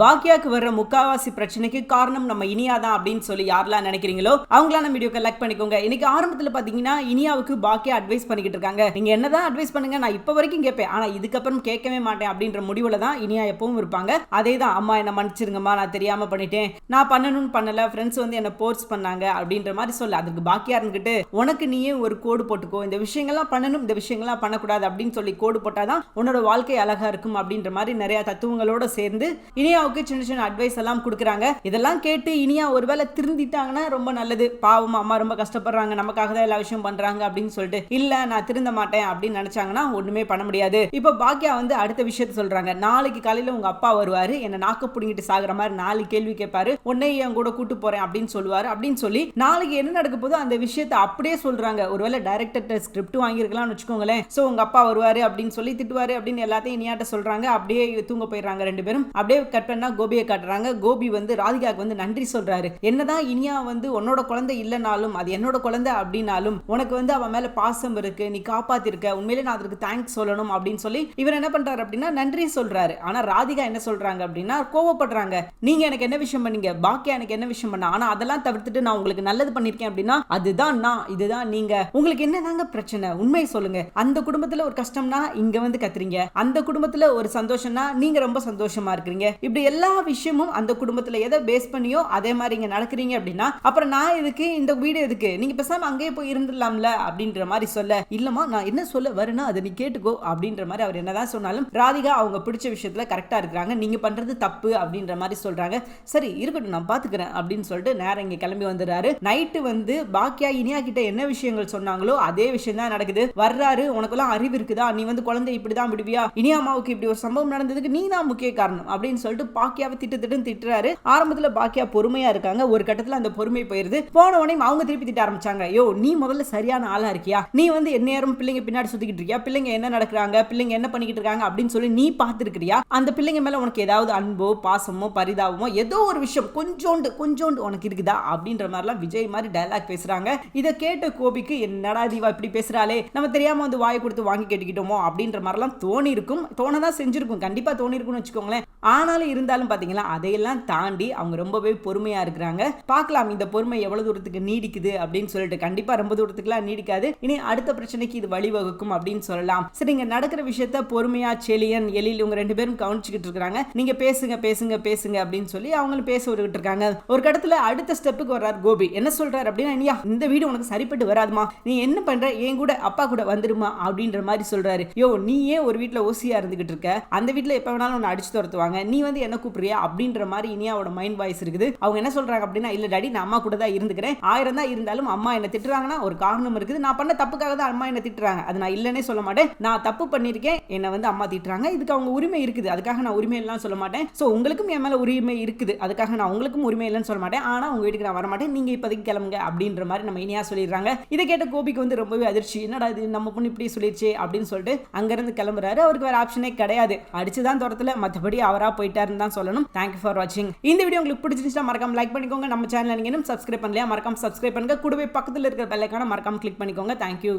பாக்யாக்கு வர்ற முக்காவாசி பிரச்சனைக்கு காரணம் நம்ம இனியா தான் அப்படின்னு சொல்லி யாரெல்லாம் நினைக்கிறீங்களோ அவங்களாம் நம்ம வீடியோ கலெக்ட் பண்ணிக்கோங்க. இன்னைக்கு ஆரம்பத்தில் பார்த்தீங்கன்னா இனியாவுக்கு பாக்கியா அட்வைஸ் பண்ணிக்கிட்டு இருக்காங்க. நீங்க என்னதான் அட்வைஸ் பண்ணுங்க நான் இப்போ வரைக்கும் கேட்பேன். ஆனா இதுக்கப்புறம் கேட்கவே மாட்டேன் அப்படின்ற முடிவுல தான் இனியா எப்பவும் இருப்பாங்க. அதே தான் அம்மா என்ன மன்னிச்சிருங்கம்மா நான் தெரியாம பண்ணிட்டேன். நான் பண்ணணும்னு பண்ணல ஃப்ரெண்ட்ஸ் வந்து என்ன போர்ஸ் பண்ணாங்க அப்படின்ற மாதிரி சொல்ல. அதுக்கு பாக்கியா இருந்துகிட்டு உனக்கு நீயே ஒரு கோடு போட்டுக்கோ. இந்த விஷயங்கள்லாம் பண்ணணும் இந்த விஷயங்கள்லாம் பண்ணக்கூடாது அப்படின்னு சொல்லி கோடு போட்டாதான் உன்னோட வாழ்க்கை அழகா இருக்கும் அப்படின்ற மாதிரி நிறைய தத்துவங்களோட சேர்ந்து இனியா இனியாவுக்கு சின்ன சின்ன அட்வைஸ் எல்லாம் கொடுக்குறாங்க. இதெல்லாம் கேட்டு இனியா ஒருவேளை திருந்திட்டாங்கன்னா ரொம்ப நல்லது. பாவம் அம்மா ரொம்ப கஷ்டப்படுறாங்க. நமக்காக தான் எல்லா விஷயம் பண்றாங்க அப்படின்னு சொல்லிட்டு இல்ல நான் திருந்த மாட்டேன் அப்படின்னு நினைச்சாங்கன்னா ஒண்ணுமே பண்ண முடியாது. இப்போ பாக்கியா வந்து அடுத்த விஷயத்த சொல்றாங்க. நாளைக்கு காலையில உங்க அப்பா வருவாரு. என்ன நாக்க புடிங்கிட்டு சாகுற மாதிரி நாலு கேள்வி கேட்பாரு. உன்னை என் கூட கூட்டு போறேன் அப்படின்னு சொல்லுவாரு. அப்படின்னு சொல்லி நாளைக்கு என்ன நடக்க போதோ அந்த விஷயத்த அப்படியே சொல்றாங்க. ஒருவேளை டைரக்டர் ஸ்கிரிப்ட் வாங்கியிருக்கலாம்னு வச்சுக்கோங்களேன். சோ உங்க அப்பா வருவாரு அப்படின்னு சொல்லி திட்டுவாரு அப்படின்னு எல்லாத்தையும் இனியாட்ட சொல்றாங்க. அப்படியே தூங்க போயிடுறாங்க ரெண்டு பேரும். அப்படியே கட் இல்லைன்னா கோபியை காட்டுறாங்க. கோபி வந்து ராதிகாவுக்கு வந்து நன்றி சொல்றாரு. என்னதான் இனியா வந்து உன்னோட குழந்தை இல்லைனாலும் அது என்னோட குழந்தை அப்படின்னாலும் உனக்கு வந்து அவன் மேல பாசம் இருக்கு நீ காப்பாத்திருக்க உண்மையிலே நான் அதற்கு தேங்க்ஸ் சொல்லணும் அப்படின்னு சொல்லி இவர் என்ன பண்றாரு அப்படின்னா நன்றி சொல்றாரு. ஆனா ராதிகா என்ன சொல்றாங்க அப்படின்னா கோவப்படுறாங்க. நீங்க எனக்கு என்ன விஷயம் பண்ணீங்க? பாக்கியா எனக்கு என்ன விஷயம் பண்ண? ஆனா அதெல்லாம் தவிர்த்துட்டு நான் உங்களுக்கு நல்லது பண்ணிருக்கேன் அப்படின்னா அதுதான் நான் இதுதான் நீங்க. உங்களுக்கு என்னதாங்க பிரச்சனை? உண்மையை சொல்லுங்க. அந்த குடும்பத்துல ஒரு கஷ்டம்னா இங்க வந்து கத்துறீங்க. அந்த குடும்பத்துல ஒரு சந்தோஷம்னா நீங்க ரொம்ப சந்தோஷமா இருக்கிறீங்க. இப்படி எல்லா விஷயமும் அந்த குடும்பத்துல எதை பேஸ் பண்ணியோ அதே மாதிரி இங்க நடக்கிறீங்க அப்படின்னா அப்புறம் நான் எதுக்கு இந்த வீடு எதுக்கு? நீங்க பேசாம அங்கேயே போய் இருந்துடலாம்ல அப்படின்ற மாதிரி சொல்ல இல்லைம்மா நான் என்ன சொல்ல வரேன்னா அதை நீ கேட்டுக்கோ அப்படின்ற மாதிரி அவர் என்னதான் சொன்னாலும் ராதிகா அவங்க பிடிச்ச விஷயத்துல கரெக்டா இருக்கிறாங்க. நீங்க பண்றது தப்பு அப்படின்ற மாதிரி சொல்றாங்க. சரி இருக்கட்டும் நான் பாத்துக்கிறேன் அப்படின்னு சொல்லிட்டு நேரம் இங்க கிளம்பி வந்துடுறாரு. நைட்டு வந்து பாக்கியா இனியா கிட்ட என்ன விஷயங்கள் சொன்னாங்களோ அதே விஷயம் தான் நடக்குது. வர்றாரு உனக்குலாம் அறிவு இருக்குதா? நீ வந்து குழந்தை இப்படிதான் விடுவியா? இனியா அம்மாவுக்கு இப்படி ஒரு சம்பவம் நடந்ததுக்கு நீ தான் முக்கிய காரணம் அப்படின்னு சொல்லிட்டு பாக்கியாவை திட்டு திட்டுன்னு திட்டுறாரு. ஆரம்பத்துல பாக்கியா பொறுமையா இருக்காங்க. ஒரு கட்டத்துல அந்த பொறுமை போயிருது. போன உடனே அவங்க திருப்பி திட்ட ஆரம்பிச்சாங்க. யோ நீ முதல்ல சரியான ஆளா இருக்கியா? நீ வந்து எந்நேரம் பிள்ளைங்க பின்னாடி சுத்திட்டு இருக்கியா? பிள்ளைங்க என்ன நடக்கிறாங்க? பிள்ளைங்க என்ன பண்ணிக்கிட்டு இருக்காங்க? அப்படின்னு சொல்லி நீ பார்த்துருக்கிறியா? அந்த பிள்ளைங்க மேல உனக்கு ஏதாவது அன்போ பாசமோ பரிதாபமோ ஏதோ ஒரு விஷயம் கொஞ்சோண்டு கொஞ்சோண்டு உனக்கு இருக்குதா? அப்படின்ற மாதிரிலாம் விஜய் மாதிரி டைலாக் பேசுறாங்க. இதை கேட்ட கோபிக்கு என்னடா தீவா இப்படி பேசுறாளே? நம்ம தெரியாம வந்து வாயை கொடுத்து வாங்கி கேட்டுக்கிட்டோமோ? அப்படின்ற மாதிரிலாம் தோணி இருக்கும் தோணதான் செஞ்சிருக்கும். கண்டிப்பா தோணி இருக்கும்னு வச்சுக்கோங்களேன். ஆனாலும் இருந்தாலும் பாத்தீங்களா அதையெல்லாம் தாண்டி அவங்க ரொம்பவே பொறுமையா இருக்கிறாங்க. பார்க்கலாம் இந்த பொறுமை எவ்வளவு தூரத்துக்கு நீடிக்குது அப்படின்னு சொல்லிட்டு. கண்டிப்பா ரொம்ப தூரத்துக்குலாம் நீடிக்காது. இனி அடுத்த பிரச்சனைக்கு இது வழிவகுக்கும் அப்படின்னு சொல்லலாம். சரி இங்க நடக்கிற விஷயத்த பொறுமையா செலியன் எலியில் இவங்க ரெண்டு பேரும் கவனிச்சுக்கிட்டு இருக்காங்க நீங்க பேசுங்க பேசுங்க பேசுங்க அப்படின்னு சொல்லி அவங்களும் பேச விட்டுக்கிட்டு இருக்காங்க. ஒரு கடத்துல அடுத்த ஸ்டெப்புக்கு வர்றார் கோபி. என்ன சொல்றாரு அப்படின்னா இந்த வீடு உனக்கு சரிப்பட்டு வராதுமா. நீ என்ன பண்ற? என் கூட அப்பா கூட வந்துருமா? அப்படின்ற மாதிரி சொல்றாரு. யோ நீ ஏன் ஒரு வீட்டுல ஓசியா இருந்துகிட்டு இருக்க. அந்த வீட்டுல எப்ப வேணாலும் உன்னை அடிச்சு துரத்துவாங்க. நீ வந்து என்ன கூப்பிடுறியா அப்படின்ற மாதிரி இனியாவோட மைண்ட் வாய்ஸ் இருக்குது. அவங்க என்ன சொல்றாங்க அப்படின்னா இல்ல டாடி நான் அம்மா கூட தான் இருந்துக்கிறேன். ஆயிரம் தான் இருந்தாலும் அம்மா என்ன திட்டுறாங்கன்னா ஒரு காரணம் இருக்குது. நான் பண்ண தப்புக்காக தான் அம்மா என்ன திட்டுறாங்க. அது நான் இல்லைன்னே சொல்ல மாட்டேன். நான் தப்பு பண்ணியிருக்கேன். என்னை வந்து அம்மா திட்டுறாங்க. இதுக்கு அவங்க உரிமை இருக்குது. அதுக்காக நான் உரிமை எல்லாம் சொல்ல மாட்டேன். ஸோ உங்களுக்கும் என் மேல உரிமை இருக்குது. அதுக்காக நான் உங்களுக்கும் உரிமை இல்லைன்னு சொல்ல மாட்டேன். ஆனா உங்க வீட்டுக்கு நான் வரமாட்டேன். நீங்க இப்போதைக்கு கிளம்புங்க. அப்படின்ற மாதிரி நம்ம இனியா சொல்லிடுறாங்க. இதை கேட்ட கோபிக்கு வந்து ரொம்பவே அதிர்ச்சி. என்னடா இது? நம்ம பொண்ணு இப்படி சொல்லிடுச்சு. அப்படின்னு சொல்லிட்டு அங்கிருந்து கிளம்புறாரு. அவருக்கு வேற ஆப்ஷனே கிடையாது. அடிச்சுதான் துரத்துல. மற்றபடி அவரா போயிட்டாருன்னு தான் சொல்லணும். தேங்க்யூ ஃபார் வாட்சிங் இந்த வீடியோ உங்களுக்கு பிடிச்சிருந்துச்சா மறக்காம லைக் பண்ணிக்கோங்க. நம்ம சேனல் நீங்க இன்னும் சப்ஸ்கிரைப் பண்ணலையா மறக்காம சப்ஸ்கிரைப் பண்ணுங்க. கூடவே பக்கத்தில் இருக்கிற பெல்லைக்கான மறக்காம கிளிக் பண்ணிக்கோங்க. தேங்க்யூ